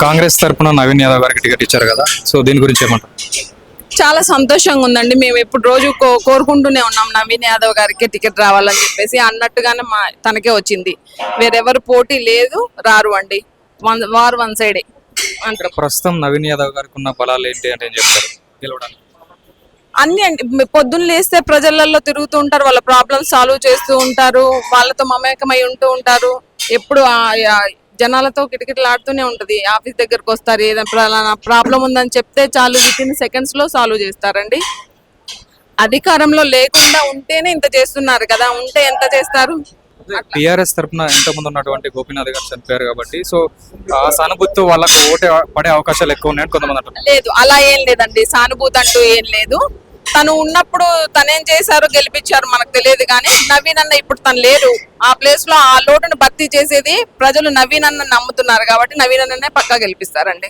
కాంగ్రెస్ తరపున నవీన్ యాదవ్ గారికి టికెట్ ఇచ్చారు కదా సో దీని గురించి ఏమంటారు? చాలా సంతోషంగా ఉందండి. మేము ఎప్పుడు రోజు కో- కోరుకుంటూనే ఉన్నాం నవీన్ యాదవ్ గారికి టికెట్ రావాలని చెప్పేసి. అన్నట్టుగానే మా తనకే వచ్చింది. వేరెవరు పోటీ లేదు రారు అండి. వన్ వార్ వన్ సైడే. అంటారు. ప్రస్తుతం నవీన్ యాదవ్ గారికి ఉన్న బలాలు ఏంటి అంటే చెప్తారు? గెలవడానికి. అన్ని అండి మ- పొద్దున్న లేస్తే ప్రజలలో తిరుగుతూ ఉంటారు వాళ్ళ ప్రాబ్లమ్స్ సాల్వ్ చేస్తూ ఉంటారు వాళ్ళతో మమేకమై ఉంటూ ఉంటారు. ఎప్పుడు జనాలతో కిటకిటలాడుతూనే ఉంటది. ఆఫీస్ దగ్గరకు వస్తారు ఏదైనా ప్రాబ్లం ఉందని చెప్తే చాలు విత్ ఇన్ సెకండ్స్లో సాల్వ్ చేస్తారండి. అధికారంలో లేకుండా ఉంటేనే ఇంత చేస్తున్నారు కదా ఉంటే ఎంత చేస్తారు? టిఆర్ఎస్ తరపున ఇంతకుముందు ఉన్నటువంటి గోపీనాథ్ గారు చనిపోయారు కాబట్టి సో ఆ సానుభూతితో వాళ్ళకు ఓటే పడే అవకాశాలు ఎక్కువ ఉన్నాయని కొంతమంది అంటారు లేదు అలా ఏం లేదండి సానుభూతి అంటూ ఏం లేదు. తను ఉన్నప్పుడు తనేం చేశారో గెలిపించారు మనకు తెలియదు కానీ నవీన్ అన్న ఇప్పుడు తను లేరు. ఆ ప్లేస్లో ఆ లోటును భర్తీ చేసేది ప్రజలు నవీన్ అన్న నమ్ముతున్నారు కాబట్టి నవీన్ అన్ననే పక్కా గెలిపిస్తారండి.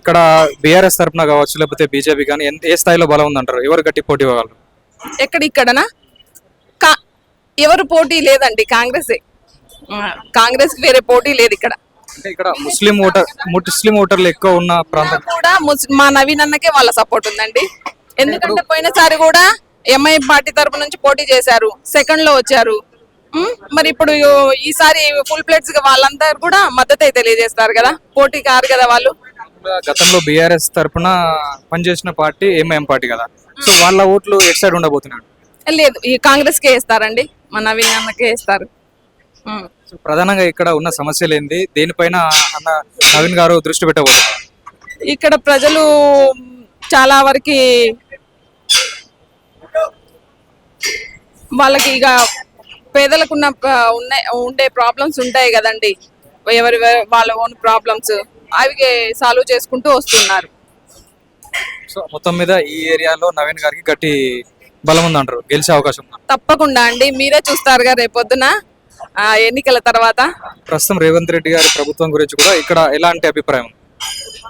ఇక్కడ బీఆర్ఎస్ తరపున కావచ్చు లేకపోతే బీజేపీ కానీ ఏ స్థాయిలో బలం ఉందంటారు ఎవరు గట్టి పోటీ ఇవ్వగలరు? ఎక్కడ ఇక్కడనా? కా ఎవరు పోటీ లేదండి కాంగ్రెసే. కాంగ్రెస్ వేరే పోటీ లేదు ఇక్కడ. ఇక్కడ ముస్లిం ఓటర్ ముస్లిం ఓటర్లు ఎక్కువ ఉన్న ప్రాంతం కూడా మా నవీన్ అన్నకే వాళ్ళ సపోర్ట్ ఉందండి. ఎందుకంటే పోయినసారి కూడా ఎంఐ పార్టీ తరపు నుంచి పోటీ చేశారు. సెకండ్లో వచ్చారు. మరి ఇప్పుడు ఈసారి ఫుల్ ప్లేట్స్గా వాళ్ళంతా కూడా మద్దతు అయితే తెలియజేస్తారు కదా. పోటీ కారు కదా వాళ్ళు. గతంలో బీఆర్ఎస్ తరపున పనిచేసిన పార్టీ ఎంఐఎం పార్టీ కదా. సో వాళ్ళ ఓట్లు ఎటు సైడ్ ఉండబోతున్నాడు లేదు ఈ కాంగ్రెస్ కే ఇస్తారండి మా నవీన్ అన్నకే ఇస్తారు. సో ప్రధానంగా ఇక్కడ ఉన్న సమస్యలు ఏంది? దేనిపైన అన్న నవీన్ గారు దృష్టి పెట్టబోతున్నారు? ఇక్కడ ప్రజలు చాలా వరకు వాళ్ళకి ఇక పేదలకు ఉన్న ఉన్నాయి ఉండే ప్రాబ్లమ్స్ ఉంటాయి కదండి. ఎవరి వాళ్ళ ఓన్ ప్రాబ్లమ్స్ అవి సాల్వ్ చేసుకుంటూ వస్తున్నారు. సో మొత్తం మీద ఈ ఏరియాలో నవీన్ గారికి గట్టి బలం ఉందంటారు. గెలిచే అవకాశం తప్పకుండా అండి. మీరే చూస్తారుగా రేపొద్దున ఎన్నికల తర్వాత. ప్రస్తుతం రేవంత్ రెడ్డి గారి ప్రభుత్వం గురించి కూడా ఇక్కడ ఎలాంటి అభిప్రాయం?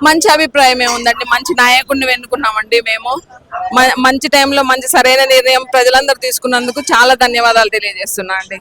మంచి అభిప్రాయమే ఉందండి. మంచి నాయకుడిని ఎన్నుకున్నామండి మేము. మ- మంచి టైంలో మంచి సరైన నిర్ణయం ప్రజలందరూ తీసుకున్నందుకు చాలా ధన్యవాదాలు తెలియజేస్తున్నా అండి.